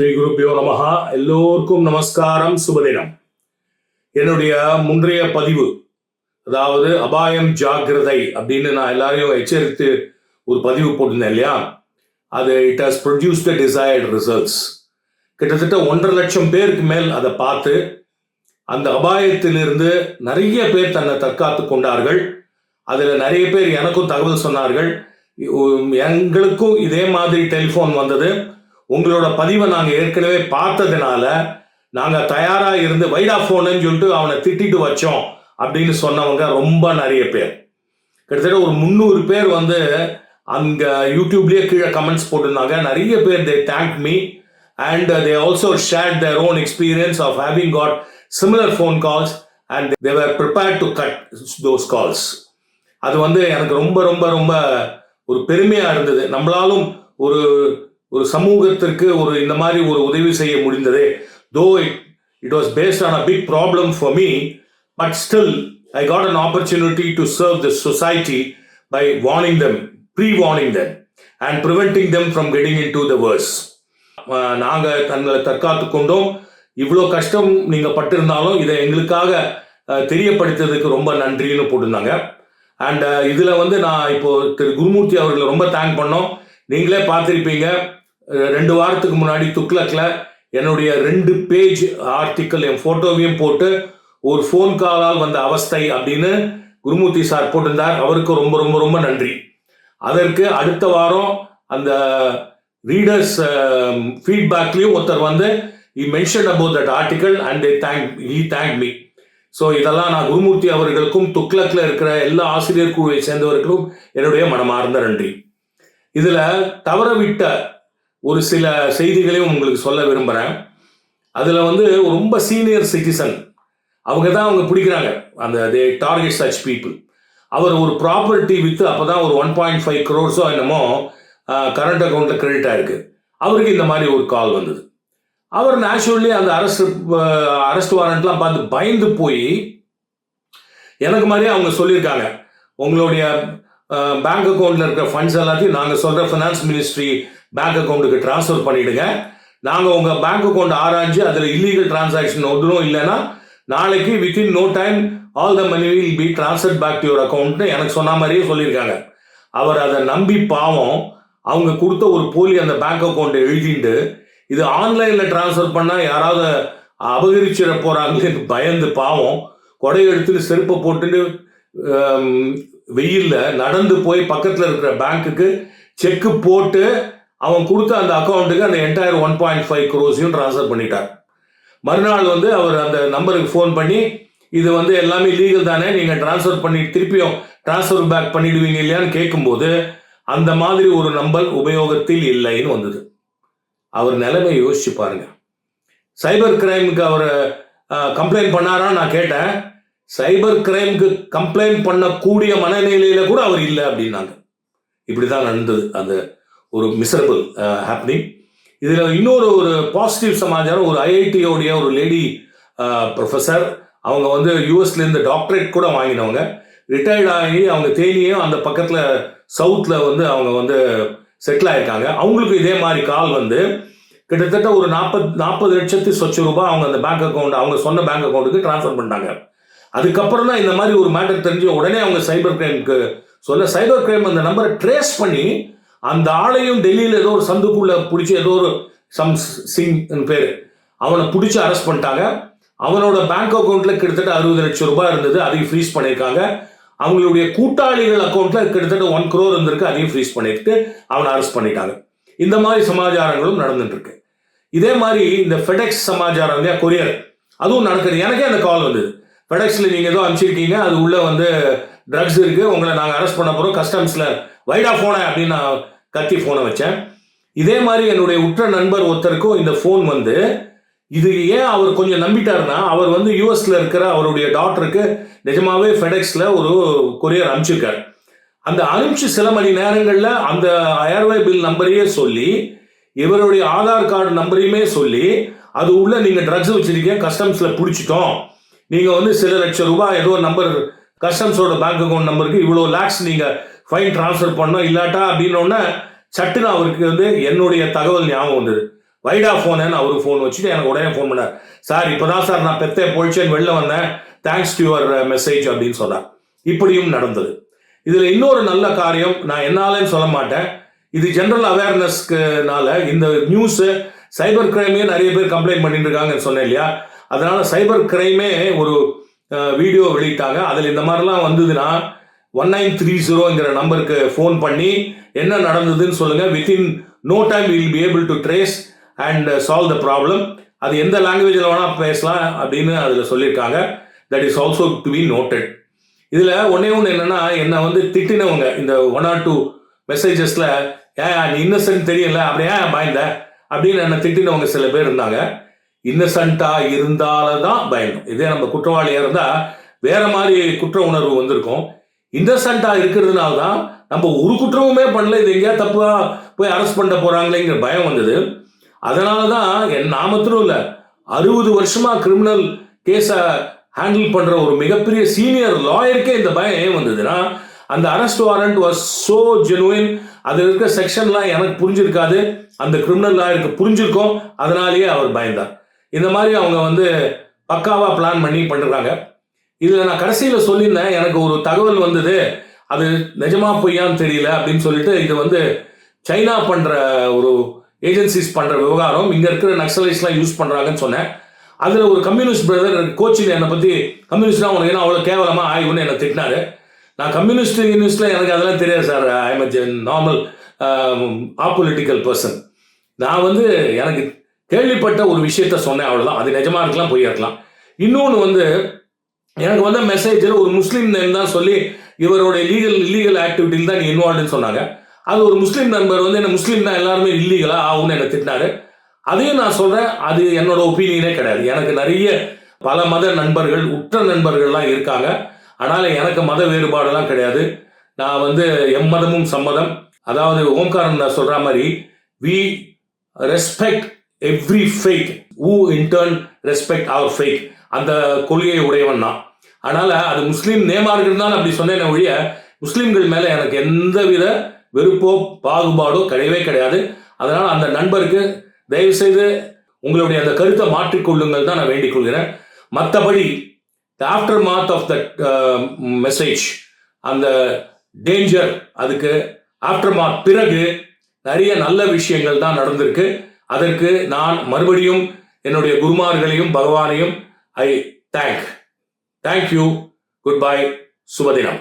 ஸ்ரீ குருப்பியோ நமகா எல்லோருக்கும் நமஸ்காரம். சுபதினம். என்னுடைய முன்றைய பதிவு அதாவது அபாயம் ஜாக்கிரதை அப்படின்னு நான் எல்லாரையும் எச்சரித்து ஒரு பதிவு போட்டிருந்தேன் இல்லையா? அது it has produce the desired results கிட்டத்தட்ட ஒன்றரை லட்சம் பேருக்கு மேல் அதை பார்த்து அந்த அபாயத்திலிருந்து நிறைய பேர் தன்னை தற்காத்து கொண்டார்கள். அதில் நிறைய பேர் எனக்கும் தகவல் சொன்னார்கள். எங்களுக்கும் இதே மாதிரி டெலிஃபோன் வந்தது. உங்களோட பதிவை நாங்கள் ஏற்கனவே பார்த்ததுனால நாங்கள் தயாராக இருந்து வைடா ஃபோனுன்னு சொல்லிட்டு அவனை திட்டிட்டு வச்சோம் அப்படின்னு சொன்னவங்க ரொம்ப நிறைய பேர். கிட்டத்தட்ட ஒரு முந்நூறு பேர் வந்து அங்கே யூடியூப்லேயே கீழே கமெண்ட்ஸ் போட்டிருந்தாங்க. நிறைய பேர் they thank me and they also share their own experience of having got similar phone calls and they were prepare to cut those calls அது வந்து எனக்கு ரொம்ப ரொம்ப ரொம்ப ஒரு பெருமையாக இருந்தது. நம்மளாலும் ஒரு ஒரு சமூகத்திற்கு ஒரு இந்த மாதிரி ஒரு உதவி செய்ய முடிந்ததே. Though it it was based on a big problem for me but still I got an opportunity to serve the society by warning them pre warning them and preventing them from getting into the worse நாங்கள் தங்களை தற்காத்து கொண்டோம். இவ்வளோ கஷ்டம் நீங்கள் பட்டிருந்தாலும் இதை எங்களுக்காக தெரியப்படுத்ததுக்கு ரொம்ப நன்றின்னு போட்டிருந்தாங்க. அண்ட் இதில் வந்து நான் இப்போ திரு குருமூர்த்தி அவர்களை ரொம்ப தேங்க் பண்ணோம். நீங்களே பார்த்துருப்பீங்க. ரெண்டு வாரத்துக்கு முன்னாடி துக்ளக்கில் என்னுடைய ரெண்டு பேஜ் ஆர்டிக்கல் என் ஃபோட்டோவையும் போட்டு ஒரு ஃபோன் காலால் வந்த அவஸ்தை அப்படின்னு குருமூர்த்தி சார் போட்டிருந்தார். அவருக்கு ரொம்ப ரொம்ப ரொம்ப நன்றி. அதற்கு அடுத்த வாரம் அந்த ரீடர்ஸ் ஃபீட்பேக்லேயும் ஒருத்தர் வந்து he mention about that article and they thank he thank me so இதெல்லாம் நான் குருமூர்த்தி அவர்களுக்கும் துக்ளக்கில் இருக்கிற எல்லா ஆசிரியர் குழுவை சேர்ந்தவர்களுக்கும் என்னுடைய மனமார்ந்த நன்றி. இதில் தவறவிட்ட ஒரு சில செய்திகளையும் உங்களுக்கு சொல்ல விரும்புகிறேன் அதில் வந்து ரொம்ப சீனியர் சிட்டிசன் அவங்க தான் அவங்க பிடிக்கிறாங்க. அந்த தே டார்கெட் சச் பீப்புள் அவர் ஒரு ப்ராப்பர்ட்டி விற்று அப்போ தான் ஒரு ஒன் பாயிண்ட் ஃபைவ் க்ரோர்ஸோ என்னமோ கரண்ட் அக்கௌண்ட்டில் கிரெடிட் ஆயிருக்கு. அவருக்கு இந்த மாதிரி ஒரு கால் வந்தது. அவர் நேச்சுரலி அந்த அரெஸ்ட் அரெஸ்ட் வாரண்ட்லாம் பார்த்து பயந்து போய் எனக்கு மாதிரியே அவங்க சொல்லியிருக்காங்க. உங்களுடைய பேங்க் அக்கௌண்ட்டில் இருக்கிற ஃபண்ட்ஸ் எல்லாத்தையும் நாங்கள் சொல்கிற ஃபினான்ஸ் மினிஸ்ட்ரி பேங்க் அக்கௌண்ட்டுக்கு ட்ரான்ஸ்ஃபர் பண்ணிவிடுங்க நாங்கள் உங்கள் பேங்க் அக்கௌண்ட் ஆராய்ஞ்சு அதில் இல்லீகல் டிரான்சாக்ஷன் ஒன்றும் இல்லைன்னா நாளைக்கு within no time all the money will be transfer back to your அக்கௌண்ட்னு எனக்கு சொன்ன மாதிரியே சொல்லியிருக்காங்க. அவர் அதை நம்பி பாவம் அவங்க கொடுத்த ஒரு போலி அந்த பேங்க் அக்கௌண்ட்டை எழுதிட்டு இது ஆன்லைனில் ட்ரான்ஸ்ஃபர் பண்ணால் யாராவது அபகரிச்சிட போகிறாங்களேன்னு பயந்து பாவம் கொடை எடுத்துட்டு செருப்பை போட்டுட்டு வெயிலில் நடந்து போய் பக்கத்தில் இருக்கிற பேங்க்குக்கு செக்கு போட்டு அவன் கொடுத்த அந்த அக்கௌண்ட்டுக்கு அந்த என்டையர் ஒன் பாயிண்ட் ஃபைவ் க்ரோஸையும் ட்ரான்ஸ்ஃபர் பண்ணிட்டார் மறுநாள் வந்து அவர் அந்த நம்பருக்கு ஃபோன் பண்ணி இது வந்து எல்லாமே லீகல் தானே நீங்கள் ட்ரான்ஸ்ஃபர் பண்ணி திருப்பியும் ட்ரான்ஸ்ஃபர் பேக் பண்ணிடுவீங்க இல்லையான்னு கேட்கும்போது அந்த மாதிரி ஒரு நம்பர் உபயோகத்தில் இல்லைன்னு வந்தது. அவர் நிலைமை யோசிச்சு பாருங்க. சைபர் கிரைமுக்கு அவர் கம்ப்ளைண்ட் பண்ணாரா நான் கேட்டேன். சைபர் கிரைமுக்கு கம்ப்ளைண்ட் பண்ணக்கூடிய மனநிலையில கூட அவர் இல்லை அப்படின்னாங்க. இப்படி தான் நடந்தது. அந்த ஒரு மிசரபிள் ஹாப்பனிங் uh, இதில் இன்னொரு ஒரு பாசிட்டிவ் சமாச்சாரம் ஒரு ஐஐடியோடைய ஒரு லேடி ப்ரொஃபஸர் uh, அவங்க வந்து யூஎஸ்லேருந்து டாக்டரேட் கூட வாங்கினவங்க. ரிட்டையர்ட் ஆகி அவங்க தேனியும் அந்த பக்கத்தில் சவுத்தில் வந்து அவங்க வந்து செட்டில் ஆயிருக்காங்க. அவங்களுக்கு இதே மாதிரி கால் வந்து கிட்டத்தட்ட ஒரு நாற்பது நாற்பது லட்சத்து சொச்ச ரூபாய் அவங்க அந்த பேங்க் அக்கௌண்ட் அவங்க சொன்ன பேங்க் அக்கௌண்ட்டுக்கு ட்ரான்ஸ்ஃபர் பண்ணிட்டாங்க. அதுக்கப்புறம் தான் இந்த மாதிரி ஒரு மேட்டர் தெரிஞ்சு உடனே அவங்க சைபர் கிரைமுக்கு சொல்ல சைபர் கிரைம் அந்த நம்பரை ட்ரேஸ் பண்ணி அந்த ஆளையும் டெல்லியில் ஏதோ ஒரு சந்துக்குள்ள பிடிச்சி ஏதோ ஒரு சம் சிங் பேர். அவனை பிடிச்சி அரெஸ்ட் பண்ணிட்டாங்க. அவனோட பேங்க் அக்கௌண்ட்ல கிட்டத்தட்ட அறுபது லட்சம் ரூபாய் இருந்தது அதையும் ஃப்ரீஸ் பண்ணியிருக்காங்க. அவங்களுடைய கூட்டாளிகள் அக்கௌண்ட்ல கிட்டத்தட்ட ஒன் குரோர் இருந்திருக்கு அதையும் ஃப்ரீஸ் பண்ணிட்டு அவனை அரெஸ்ட் பண்ணிட்டாங்க. இந்த மாதிரி சமாச்சாரங்களும் நடந்துட்டு இருக்கு இதே மாதிரி இந்த ஃபெடெக்ஸ் சமாச்சாரம் இல்லையா கொரியர் அதுவும் நடக்குது. எனக்கே அந்த கால் வந்தது. ஃபெடெக்ஸில் நீங்கள் ஏதோ அனுப்பிச்சிருக்கீங்க அது உள்ளே வந்து ட்ரக்ஸ் இருக்குது உங்களை நாங்கள் அரெஸ்ட் பண்ண போகிறோம் கஸ்டம்ஸில் வைடா ஃபோனை அப்படின்னு நான் கத்தி ஃபோனை வச்சேன். இதே மாதிரி என்னுடைய உற்ற நண்பர் ஒருத்தருக்கும் இந்த ஃபோன் வந்து இது ஏன் அவர் கொஞ்சம் நம்பிட்டாருன்னா அவர் வந்து யூஎஸ்ல இருக்கிற அவருடைய டாக்டருக்கு நிஜமாவே ஃபெடெக்ஸில் ஒரு கொரியர் அனுப்பிச்சிருக்கார். அந்த அனுப்பிச்சு சில மணி நேரங்களில் அந்த ஏர்வே பில் நம்பரையே சொல்லி இவருடைய ஆதார் கார்டு நம்பரையுமே சொல்லி அது உள்ள நீங்கள் ட்ரக்ஸ் வச்சிருக்கீங்க கஸ்டம்ஸில் பிடிச்சிட்டோம். நீங்கள் வந்து சில லட்சம் ரூபாய் ஏதோ நம்பர் கஸ்டம்ஸோட பேங்க் அக்கௌண்ட் நம்பருக்கு இவ்வளோ லேக்ஸ் நீங்கள் ஃபைன் ட்ரான்ஸ்ஃபர் பண்ணோம் இல்லாட்டா அப்படின்னோடனே சட்டுன்னு அவருக்கு வந்து என்னுடைய தகவல் ஞாபகம் வந்தது. வைடா ஃபோனு அவருக்கு ஃபோன் வச்சுட்டு எனக்கு உடனே ஃபோன் பண்ணார். சார் இப்போதான் சார் நான் பெத்தே பொழிச்சேன் வெளில வந்தேன். தேங்க்ஸ் டு யுவர் மெசேஜ் அப்படின்னு சொன்னார். இப்படியும் நடந்தது. இதில் இன்னொரு நல்ல காரியம் நான் என்னாலன்னு சொல்ல மாட்டேன். இது ஜென்ரல் அவேர்னஸ்க்குனால இந்த நியூஸு சைபர் கிரைமே நிறைய பேர் கம்ப்ளைண்ட் பண்ணிட்டு இருக்காங்கன்னு சொன்னேன் இல்லையா? அதனால் சைபர் கிரைமே ஒரு வீடியோ வெளியிட்டாங்க. அதில் இந்த மாதிரிலாம் வந்ததுன்னா ஒன் நைன் த்ரீ ஜீரோங்கிற நம்பருக்கு ஃபோன் பண்ணி என்ன நடந்ததுன்னு சொல்லுங்கள் within no time will be able to trace and solve the problem அது எந்த லாங்குவேஜில் வேணால் பேசலாம் அப்படின்னு அதில் சொல்லியிருக்காங்க. That is also to be noted இதில் ஒன்னே ஒன்று என்னென்னா என்னை வந்து திட்டினவங்க இந்த ஒன் ஆர் டூ மெசேஜஸில் ஏன் நீ இன்னசென்ட் தெரியல அப்படியே ஏன் பயந்த? அப்படின்னு என்னை திட்டினவங்க சில பேர் இருந்தாங்க. இன்னசென்ட்டா இருந்தால தான் பயந்தோம் இதே நம்ம குற்றவாளியாக இருந்தால் வேற மாதிரி குற்ற உணர்வு வந்திருக்கும். இன்னசென்ட்டா இருக்கிறதுனால தான் நம்ம ஒரு குற்றமுமே பண்ணல இது எங்கேயா தப்பா போய் அரெஸ்ட் பண்ண போறாங்களேங்கிற பயம் வந்தது. அதனால தான் என் நாமத்திலும் இல்லை அறுபது வருஷமா கிரிமினல் கேஸை ஹேண்டில் பண்ற ஒரு மிகப்பெரிய சீனியர் லாயருக்கே இந்த பயம் ஏன் வந்ததுன்னா அந்த arrest warrant was so genuine அதில் இருக்கிற செக்ஷன்லாம் எனக்கு புரிஞ்சிருக்காது. அந்த கிரிமினல் லாயருக்கு புரிஞ்சிருக்கோம். அதனாலேயே அவர் பயந்தார். இந்த மாதிரி அவங்க வந்து பக்காவாக பிளான் பண்ணி பண்ணுறாங்க இதில் நான் கடைசியில் சொல்லியிருந்தேன் எனக்கு ஒரு தகவல் வந்தது. அது நிஜமா பொய்யான்னு தெரியல அப்படின்னு சொல்லிட்டு இது வந்து சைனா பண்ணுற ஒரு ஏஜென்சிஸ் பண்ணுற விவகாரம். இங்கே இருக்கிற நக்சலைஸ்லாம் யூஸ் பண்ணுறாங்கன்னு சொன்னேன். அதில் ஒரு கம்யூனிஸ்ட் பிரதர் கோச்சில் என்னை பற்றி கம்யூனிஸ்ட்லாம் உனக்கு என்ன அவ்வளோ கேவலமாக ஆய்வுன்னு என்னை திட்டினாரு. நான் கம்யூனிஸ்ட் யூனிஸ்டில் எனக்கு அதெல்லாம் தெரியாது sir I am normal apolitical person நான் வந்து எனக்கு கேள்விப்பட்ட ஒரு விஷயத்த சொன்னேன் அவ்வளோதான் அது நிஜமா இருக்கலாம் பொய்யா இருக்கலாம். இன்னொன்று வந்து எனக்கு வந்த மெசேஜில் ஒரு முஸ்லீம் நேம் தான் சொல்லி இவருடைய லீகல் இல்லீகல் ஆக்டிவிட்டியில் தான் நீ இன்வால்வ்னு சொன்னாங்க. அது ஒரு முஸ்லீம் நண்பர் வந்து என்ன முஸ்லீம் தான் எல்லாருமே இல்லீகலா ஆகும்னு என்னை திட்டினாரு. அதையும் நான் சொல்கிறேன் அது என்னோட ஒப்பீனியனே கிடையாது. எனக்கு நிறைய பல மத நண்பர்கள் உற்ற நண்பர்கள்லாம் இருக்காங்க. அதனால் எனக்கு மத வேறுபாடெல்லாம் கிடையாது. நான் வந்து எம் மதமும் சம்மதம். அதாவது ஓம்காரன் நான் சொல்கிற மாதிரி we respect every faith uh in turn respect our faith அந்த கொள்கையை உடையவன் தான் அதனால அது முஸ்லீம் நேமார்கள் தான் அப்படி சொன்னேன் ஒழிய முஸ்லீம்கள் மேல எனக்கு எந்த வித வெறுப்போ பாகுபாடோ கிடையவே கிடையாது. அதனால அந்த நண்பருக்கு தயவு செய்து உங்களுடைய அந்த கருத்தை மாற்றிக்கொள்ளுங்கள் தான் நான் வேண்டிக் கொள்கிறேன். மற்றபடி aftermath of the message அந்த டேஞ்சர் அதுக்கு ஆஃப்டர் மாத் பிறகு நிறைய நல்ல விஷயங்கள் தான் நடந்திருக்கு. அதற்கு நான் மறுபடியும் என்னுடைய குருமார்களையும் பகவானையும் I thank thank you good bye சுபதினம்